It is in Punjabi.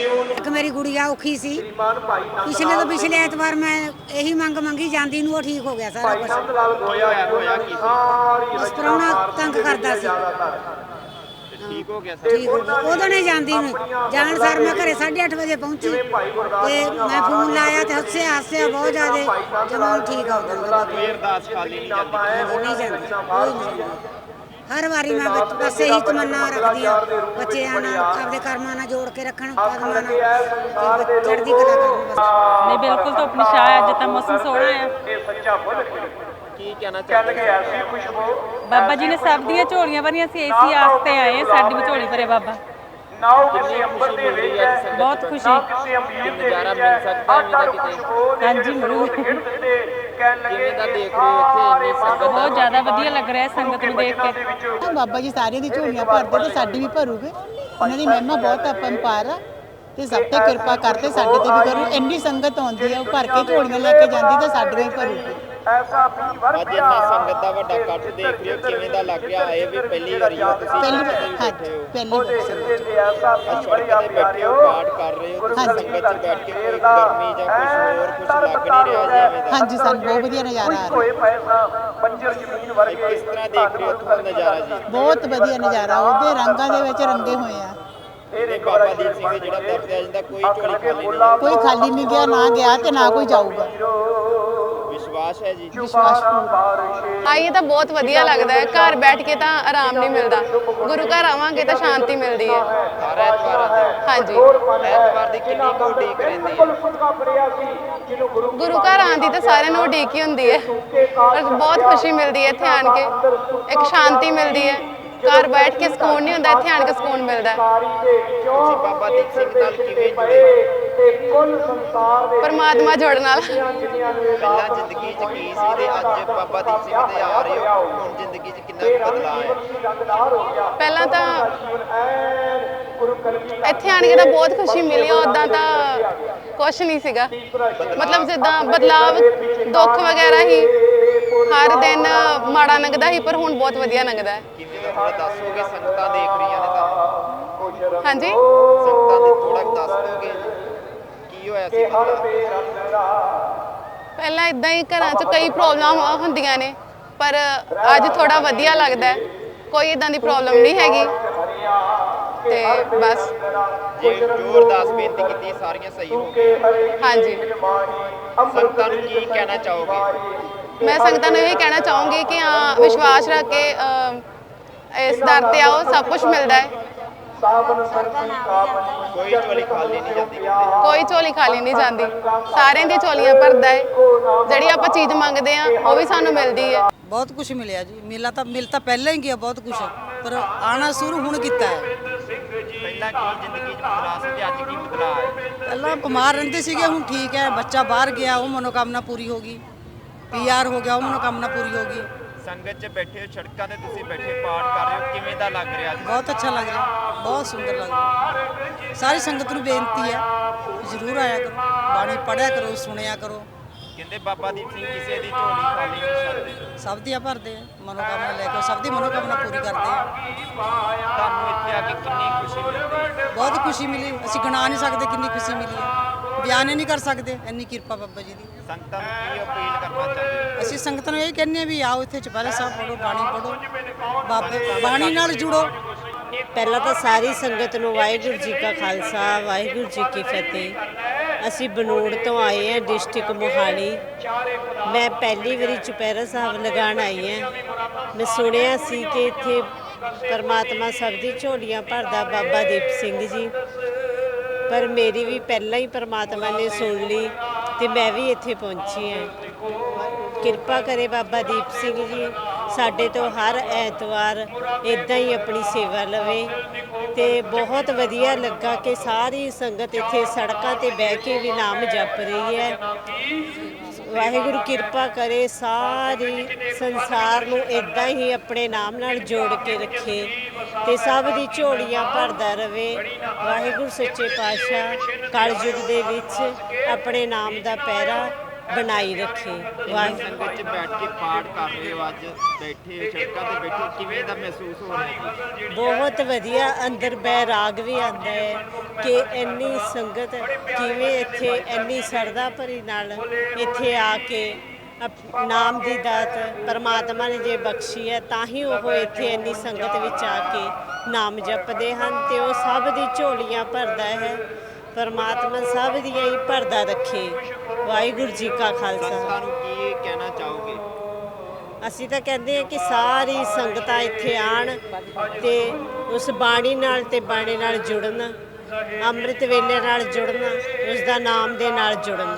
ਇੱਕ ਮੇਰੀ ਗੁੜੀਆ ਔਖੀ ਸੀ। ਪਿਛਲੇ ਤੋਂ ਪਿਛਲੇ ਐਤਵਾਰ ਮੈਂ ਇਹੀ ਮੰਗ ਮੰਗੀ ਜਾਂਦੀ ਨੂੰ ਉਹ ਠੀਕ ਹੋ ਗਿਆ ਸਾਰਾ ਕੁਝ ਉਸ ਪ੍ਰਾਹੁਣਾ ਤੰਗ ਕਰਦਾ ਸੀ। ਠੀਕ ਹੋ ਗਿਆ ਸਰ ਠੀਕ ਹੋ ਗਿਆ। ਨਹੀਂ ਜਾਂਦੀ ਨੂੰ। ਜਾਣ ਸਾਰ ਮੈਂ ਘਰੇ 8:30 ਵਜੇ ਪਹੁੰਚੀ। ਤੇ ਮੈਂ ਫੋਨ ਲਾਇਆ ਤੇ ਹੱਸੇ ਹਾਸੇ ਬਹੁਤ ਜ਼ਿਆਦਾ ਜਮਾਂ ਠੀਕ ਹੋ ਜਾਂਦਾ ਕੋਈ ਅਰਦਾਸ ਖਾਲੀ ਨਹੀਂ ਜਾਂਦੀ। ਨਹੀਂ ਜਾਂਦੀ। ਕੋਈ ਨਹੀਂ ਜਾਂਦੀ। ਹਰ ਵਾਰੀ ਮੈਂ ਬੱਚ- ਬਸ ਇਹੀ ਤਮੰਨਾ ਰੱਖਦੀ ਆ ਬੱਚਿਆਂ ਨਾਲ ਆਪਦੇ ਕਰਮਾਂ ਨਾਲ ਜੋੜ ਕੇ ਰੱਖਣ ਪਦਮਾਂ ਨਾਲ। ਤੇ ਚੜ੍ਹਦੀ ਕਲਾ ਕਰਨ ਬਸ ਨਹੀਂ ਬਿਲਕੁਲ ਧੁੱਪ ਨਿਸ਼ਾ ਹੈ ਅੱਜ ਤਾਂ ਮੌਸਮ ਸੋਹਣਾ ਹੈ। ਕੀ ਕਹਿਣਾ ਚਾਹੁੰਦੇ ਬਾਬਾ ਜੀ ਨੇ ਸਭ ਦੀਆਂ ਝੋਲੀਆਂ ਭਰੀਆਂ ਸੀ ਇਸੀ ਆਸ ਤੇ ਆਏ ਸਾਡੀ ਵੀ ਝੋਲੀ ਭਰੇ ਬਾਬਾ। ਕਿੰਨੀ ਖੁਸ਼ੀ ਮਿਲ ਰਹੀ ਹੈ ਅੱਜ ਸੰਗਤ ਬਹੁਤ ਖੁਸ਼ੀ। ਕਿ ਨਜ਼ਾਰਾ ਮਿਲ ਸਕਦਾ ਹੈ ਇਹਦਾ ਕਿਤੇ ਹਾਂਜੀ ਮਿਲੂ ਕਿਵੇਂ ਦਾ ਦੇਖ ਰਹੇ ਹੋ ਇੱਥੇ ਇੰਨੀ ਸੰਗਤ ਬਹੁਤ ਜ਼ਿਆਦਾ ਵਧੀਆ ਲੱਗ ਰਿਹਾ ਹੈ ਸੰਗਤ ਨੂੰ ਦੇਖ ਕੇ। ਬਾਬਾ ਜੀ ਸਾਰਿਆਂ ਦੀ ਝੋਲੀਆਂ ਭਰਦੇ ਤੇ ਸਾਡੀ ਵੀ ਭਰੂਗੇ। ਉਹਨਾਂ ਦੀ ਮਹਿਮਾ ਬਹੁਤ ਅਪੰਪਾਰ ਆ। ਤੇ ਸਭ ਤੇ ਕਿਰਪਾ ਕਰਦੇ ਸਾਡੇ ਤੇ ਵੀ ਕਰੂ। ਇੰਨੀ ਸੰਗਤ ਆਉਂਦੀ ਆ ਉਹ ਭਰ ਕੇ ਝੋਲੀਆਂ ਲੈ ਕੇ ਜਾਂਦੀ ਤਾਂ ਸਾਡੇ ਵੀ ਭਰੂਗੀ। ਅੱਜ ਇੰਨਾ ਸੰਗਤ ਦਾ ਵੱਡਾ ਇਕੱਠ ਦੇਖ ਰਹੇ ਹੋ ਕਿਵੇਂ ਦਾ ਲੱਗ ਰਿਹਾ ਹੈ ਵੀ ਪਹਿਲੀ ਵਾਰੀ ਹੋ ਤੁਸੀਂ ਪਹਿਲੀ ਵਿੱਚ ਹਾਂਜੀ ਬੈਠੇ ਹੋ। ਪਹਿਲੀ ਵਾਰ ਸੰਗਤ ਅੱਜ ਸੜਕ ਤੇ ਬੈਠੇ ਹੋ ਪਾਠ ਕਰ ਰਹੇ ਹੋ ਤੁਸੀਂ ਹਾਂਜੀ। ਸੰਗਤ 'ਚ ਬੈਠ ਕੇ ਕੋਈ ਗਰਮੀ ਜਾਂ ਕੁਝ ਹੋਰ ਕੁਝ ਲੱਗ ਨਹੀਂ ਰਿਹਾ ਜੀ ਐਵੇਂ ਦਾ। ਹਾਂਜੀ ਸਾਨੂੰ ਬਹੁਤ ਵਧੀਆ ਨਜ਼ਾਰਾ ਆ ਰਿਹਾ। ਇਹ ਕਿਸ ਤਰ੍ਹਾਂ ਦੇਖ ਰਹੇ ਹੋ ਤੁਹਾਨੂੰ ਨਜ਼ਾਰਾ ਜੀ? ਬਹੁਤ ਵਧੀਆ ਨਜ਼ਾਰਾ ਉਹਦੇ ਰੰਗਾਂ ਦੇ ਵਿੱਚ ਰੰਗੇ ਹੋਏ ਆ। ਤੇ ਬਾਬਾ ਦੀਪ ਸਿੰਘ ਦੇ ਜਿਹੜਾ ਦਰ ਤੇ ਆ ਜਾਂਦਾ ਕੋਈ ਝੋਲੀ ਖਾਲੀ ਨਹੀਂ ਕੋਈ ਖਾਲੀ ਨਹੀਂ ਗਿਆ ਨਾ ਗਿਆ ਤੇ ਨਾ ਕੋਈ ਜਾਊਗਾ। ਵਿਸ਼ਵਾਸ ਹੈ ਜੀ। ਵਿਸ਼ਵਾਸ ਆਈਏ ਤਾਂ ਬਹੁਤ ਵਧੀਆ ਲੱਗਦਾ ਹੈ। ਘਰ ਬੈਠ ਕੇ ਤਾਂ ਆਰਾਮ ਨਹੀਂ ਮਿਲਦਾ। ਗੁਰੂ ਘਰ ਆਵਾਂਗੇ ਤਾਂ ਸ਼ਾਂਤੀ ਮਿਲਦੀ ਹੈ। ਹਰ ਐਤਵਾਰ। ਹਾਂਜੀ। ਐਤਵਾਰ ਦੀ ਕਿੰਨੀ ਕੁ ਉਡੀਕ ਰਹਿੰਦੀ ਹੈ। ਗੁਰੂ ਘਰ ਆਉਣ ਦੀ ਤਾਂ ਸਾਰਿਆਂ ਨੂੰ ਉਡੀਕ ਹੀ ਹੁੰਦੀ ਹੈ। ਪਰ ਬਹੁਤ ਖੁਸ਼ੀ ਮਿਲਦੀ ਹੈ ਇੱਥੇ ਆਣ ਕੇ। ਇੱਕ ਸ਼ਾਂਤੀ ਮਿਲਦੀ ਹੈ। ਘਰ ਬੈਠ ਕੇ ਸਕੂਨ ਨਹੀਂ ਹੁੰਦਾ ਇੱਥੇ ਆਣ ਕੇ ਸਕੂਨ ਮਿਲਦਾ। ਹੈ ਤੁਸੀਂ ਬਾਬਾ ਦੀਪ ਸਿੰਘ ਨਾਲ ਕਿਵੇਂ ਜੁੜੇ ਪਰਮਾਤਮਾ ਜੋੜਨ ਨਾਲ। ਪਹਿਲਾਂ ਜ਼ਿੰਦਗੀ 'ਚ ਕੀ ਸੀ ਤੇ ਅੱਜ ਬਾਬਾ ਦੀਪ ਸਿੰਘ ਤੇ ਆ ਰਹੇ ਹੋ? ਹੁਣ ਜ਼ਿੰਦਗੀ 'ਚ ਕਿੰਨਾ ਕੁ ਬਦਲਾਅ ਹੈ? ਪਹਿਲਾਂ ਤਾਂ ਇੱਥੇ ਆਣ ਕੇ ਤਾਂ ਬਹੁਤ ਖੁਸ਼ੀ ਮਿਲੀ ਉਦਾਂ ਤਾਂ ਕੁਝ ਨਹੀਂ ਸੀਗਾ। ਮਤਲਬ ਜਿੱਦਾਂ ਬਦਲਾਵ ਦੁੱਖ ਵਗੈਰਾ ਹੀ ਹਰ ਦਿਨ ਮਾੜਾ ਲੰਘਦਾ ਸੀ ਪਰ ਹੁਣ ਬਹੁਤ ਵਧੀਆ ਲੰਘਦਾ ਹੈ। ਥੋੜਾ ਦੱਸੋਗੇ ਸੰਗਤਾਂ ਦੇਖ ਰਹੀਆਂ ਨੇ ਤੁਹਾਨੂੰ ਹਾਂਜੀ? ਸੰਗਤਾਂ ਦੇ ਥੋੜਾ ਕੁ ਦੱਸ ਦੋਗੇ ਕੀ ਹੋਇਆ ਸੀ? ਬਦਲਾਅ? ਪਹਿਲਾਂ ਇਦਾਂ ਹੀ ਘਰਾਂ 'ਚ ਕਈ ਪ੍ਰੋਬਲਮਾਂ ਹੁੰਦੀਆਂ ਨੇ ਪਰ ਅੱਜ ਥੋੜਾ ਵਧੀਆ ਲੱਗਦਾ ਹੈ। ਕੋਈ ਇਦਾਂ ਦੀ ਪ੍ਰੋਬਲਮ ਨਹੀਂ ਹੈਗੀ। ਤੇ ਬਸ। ਜੇ ਜੋ ਅਰਦਾਸ ਬੇਨਤੀ ਕੀਤੀ ਸਾਰੀਆਂ ਸਹੀ ਹੋ ਗਈਆਂ ਹਾਂਜੀ। ਸੰਗਤਾਂ ਨੂੰ ਕੀ ਕਹਿਣਾ ਚਾਹੋਗੇ? ਮੈਂ ਸੰਗਤਾਂ ਨੂੰ ਇਹ ਕਹਿਣਾ ਚਾਹੂੰਗੀ ਕਿ ਹਾਂ ਵਿਸ਼ਵਾਸ ਰੱਖ ਕੇ ਇਸ ਦਰ ਤੇ ਆਓ ਸਭ ਕੁਝ ਮਿਲਦਾ ਹੈ। ਕੋਈ ਝੋਲੀ ਖਾਲੀ ਨਹੀਂ ਜਾਂਦੀ ਕਿਤੇ। ਕੋਈ ਝੋਲੀ ਖਾਲੀ ਨਹੀਂ ਜਾਂਦੀ। ਸਾਰਿਆਂ ਦੀ ਝੋਲੀਆਂ ਭਰਦਾ ਹੈ। ਜਿਹੜੀ ਆਪਾਂ ਚੀਜ਼ ਮੰਗਦੇ ਆ ਉਹ ਵੀ ਸਾਨੂੰ ਮਿਲਦੀ ਹੈ। ਬਹੁਤ ਕੁਝ ਮਿਲਿਆ ਜੀ। ਮੇਲਾ ਤਾਂ ਮਿਲ ਤਾਂ ਪਹਿਲਾਂ ਹੀ ਗਿਆ ਬਹੁਤ ਕੁਝ ਪਰ ਆਣਾ ਸ਼ੁਰੂ ਹੁਣ ਕੀਤਾ ਹੈ। ਪਹਿਲਾਂ ਕੀ ਜ਼ਿੰਦਗੀ 'ਚ ਬਦਲਾਅ ਸੀ ਤੇ ਅੱਜ ਕੀ ਬਦਲਾਅ ਹੈ? ਪਹਿਲਾਂ ਬਿਮਾਰ ਰਹਿੰਦੇ ਸੀਗੇ ਹੁਣ ਠੀਕ ਹੈ। ਬੱਚਾ ਬਾਹਰ ਗਿਆ ਉਹ ਮਨੋਕਾਮਨਾ ਪੂਰੀ ਹੋ ਗਈ। ਪੀਆਰ ਹੋ ਗਿਆ ਉਹ ਮਨੋਕਾਮਨਾ ਪੂਰੀ ਹੋ ਗਈ। ਸੰਗਤ 'ਚ ਬੈਠੇ ਹੋ ਸੜਕਾਂ ਤੇ ਤੁਸੀਂ ਬੈਠੇ ਪਾਠ ਕਰ ਰਹੇ ਹੋ ਕਿਵੇਂ ਦਾ ਲੱਗ ਰਿਹਾ ਜੀ ਬਹੁਤ ਅੱਛਾ ਲੱਗ ਰਿਹਾ ਬਹੁਤ ਸੁੰਦਰ ਲੱਗ ਰਿਹਾ। ਸਾਰੀ ਸੰਗਤ ਨੂੰ ਬੇਨਤੀ ਹੈ ਜ਼ਰੂਰ ਆਇਆ ਕਰੋ ਬਾਣੀ ਪੜਿਆ ਕਰੋ ਸੁਣਿਆ ਕਰੋ। ਕਹਿੰਦੇ ਬਾਬਾ ਦੀਪ ਸਿੰਘ ਕਿਸੇ ਦੀ ਝੋਲੀ ਖਾਲੀ ਨਹੀਂ ਛੱਡਦੇ। ਸਭ ਦੀਆਂ ਭਰਦੇ ਆ ਮਨੋਕਾਮਨਾ ਲੈ ਕੇ ਸਭ ਦੀ ਮਨੋਕਾਮਨਾ ਪੂਰੀ ਕਰਦੇ ਆ। ਤੁਹਾਨੂੰ ਇੱਥੇ ਆ ਕੇ ਕਿੰਨੀ ਖੁਸ਼ੀ ਮਿਲਦੀ ਹੈ? ਬਹੁਤ ਖੁਸ਼ੀ ਮਿਲੀ ਅਸੀਂ ਗਿਣਾ ਨਹੀਂ ਸਕਦੇ ਕਿੰਨੀ ਖੁਸ਼ੀ ਮਿਲੀ ਹੈ। ਬਿਆਨ ਹੀ ਨਹੀਂ ਕਰ ਸਕਦੇ ਇੰਨੀ ਕਿਰਪਾ ਬਾਬਾ ਜੀ ਦੀ। ਸੰਗਤਾਂ ਨੂੰ ਕੀ ਅਪੀਲ ਕਰਨਾ ਚਾਹੁੰਦੇ ਅਸੀਂ ਸੰਗਤ ਨੂੰ ਇਹ ਕਹਿੰਦੇ ਆ ਵੀ ਆਓ ਇੱਥੇ ਚੁਪਹਿਰਾ ਸਾਹਿਬ ਪੜੋ ਬਾਣੀ ਪੜੋ ਬਾਬੇ ਬਾਣੀ ਨਾਲ ਜੁੜੋ। ਪਹਿਲਾਂ ਤਾਂ ਸਾਰੀ ਸੰਗਤ ਨੂੰ ਵਾਹਿਗੁਰੂ ਜੀ ਕਾ ਖਾਲਸਾ ਵਾਹਿਗੁਰੂ ਜੀ ਕੀ ਫਤਿਹ। ਅਸੀਂ ਬਨੂੜ ਤੋਂ ਆਏ ਹਾਂ ਡਿਸਟ੍ਰਿਕਟ ਮੋਹਾਲੀ। ਮੈਂ ਪਹਿਲੀ ਵਾਰੀ ਚੁਪਹਿਰਾ ਸਾਹਿਬ ਲਗਾਉਣ ਆਈ ਹਾਂ। ਮੈਂ ਸੁਣਿਆ ਸੀ ਕਿ ਇੱਥੇ ਪਰਮਾਤਮਾ ਸਭ ਦੀ ਝੋਲੀਆਂ ਭਰਦਾ ਬਾਬਾ ਦੀਪ ਸਿੰਘ ਜੀ। ਪਰ ਮੇਰੀ ਵੀ ਪਹਿਲਾਂ ਹੀ ਪਰਮਾਤਮਾ ਨੇ ਸੁਣ ਲਈ ਤੇ ਮੈਂ ਵੀ ਇੱਥੇ ਪਹੁੰਚੀ ਹਾਂ। ਕਿਰਪਾ ਕਰੇ ਬਾਬਾ ਦੀਪ ਸਿੰਘ ਜੀ, ਸਾਡੇ ਤੋਂ ਹਰ ਐਤਵਾਰ ਇਦਾਂ ਹੀ ਆਪਣੀ ਸੇਵਾ ਲਵੇ ਤੇ ਬਹੁਤ ਵਧੀਆ ਲੱਗਾ ਕਿ ਸਾਰੀ ਸੰਗਤ ਇੱਥੇ ਸੜਕਾਂ ਤੇ ਬਹਿ ਕੇ ਵੀ ਨਾਮ ਜਪ ਰਹੀ ਹੈ। ਵਾਹਿਗੁਰੂ ਕਿਰਪਾ ਕਰੇ ਸਾਰੀ ਸੰਸਾਰ ਨੂੰ ਇਦਾਂ ਹੀ ਆਪਣੇ ਨਾਮ ਨਾਲ ਜੋੜ ਕੇ ਰੱਖੇ ਤੇ ਸਭ ਦੀ ਝੋਲੀਆਂ ਭਰਦਾ ਰਵੇ। ਵਾਹਿਗੁਰੂ ਸੱਚੇ ਪਾਤਸ਼ਾਹ, ਕਲਯੁਗ ਦੇ ਵਿੱਚ ਆਪਣੇ ਨਾਮ ਦਾ ਪਹਿਰਾ ਬਣਾਈ ਰੱਖੇ। ਵਾਹਿ ਸੰਗਤ 'ਚ ਬੈਠ ਕੇ ਪਾਠ ਕਰ ਰਹੇ ਹੋ ਅੱਜ। ਬੈਠੇ ਹੋ ਸੜਕਾਂ ਤੇ ਬੈਠੇ ਹੋ, ਕਿਵੇਂ ਦਾ ਮਹਿਸੂਸ ਹੋ ਰਿਹਾ ਜੀ ਬਹੁਤ ਵਧੀਆ ਅੰਦਰ ਬੈਰਾਗ ਵੀ ਆਉਂਦਾ ਹੈ ਕਿ ਇੰਨੀ ਸੰਗਤ ਕਿਵੇਂ ਇੱਥੇ ਇੰਨੀ ਸਰਦਾ ਭਰੀ ਨਾਲ ਇੱਥੇ ਆ ਕੇ ਨਾਮ ਦੀ ਦਾਤ ਪਰਮਾਤਮਾ ਨੇ ਜੇ ਬਖਸ਼ੀ ਹੈ ਤਾਂ ਹੀ ਉਹ ਇੱਥੇ ਇੰਨੀ ਸੰਗਤ ਵਿੱਚ ਆ ਕੇ ਨਾਮ ਜਪਦੇ ਹਨ ਤੇ ਉਹ ਸਭ ਦੀ ਝੋਲੀਆਂ ਭਰਦਾ ਹੈ। ਪਰਮਾਤਮਾ ਸਭ ਦੀਆਂ ਹੀ ਭਰਦਾ ਰੱਖੇ। ਵਾਹਿਗੁਰੂ ਜੀ ਕਾ ਖਾਲਸਾ। ਸੰਗਤਾਂ ਨੂੰ ਕੀ ਕਹਿਣਾ ਚਾਹੋਗੇ? ਅਸੀਂ ਤਾਂ ਕਹਿੰਦੇ ਹਾਂ ਕਿ ਸਾਰੀ ਸੰਗਤਾਂ ਇੱਥੇ ਆਣ ਤੇ ਉਸ ਬਾਣੀ ਨਾਲ ਤੇ ਬਾਣੀ ਨਾਲ ਜੁੜਨ ਅੰਮ੍ਰਿਤ ਵੇਲੇ ਨਾਲ ਜੁੜਨ ਉਸ ਦਾ ਨਾਮ ਦੇ ਨਾਲ ਜੁੜਨ।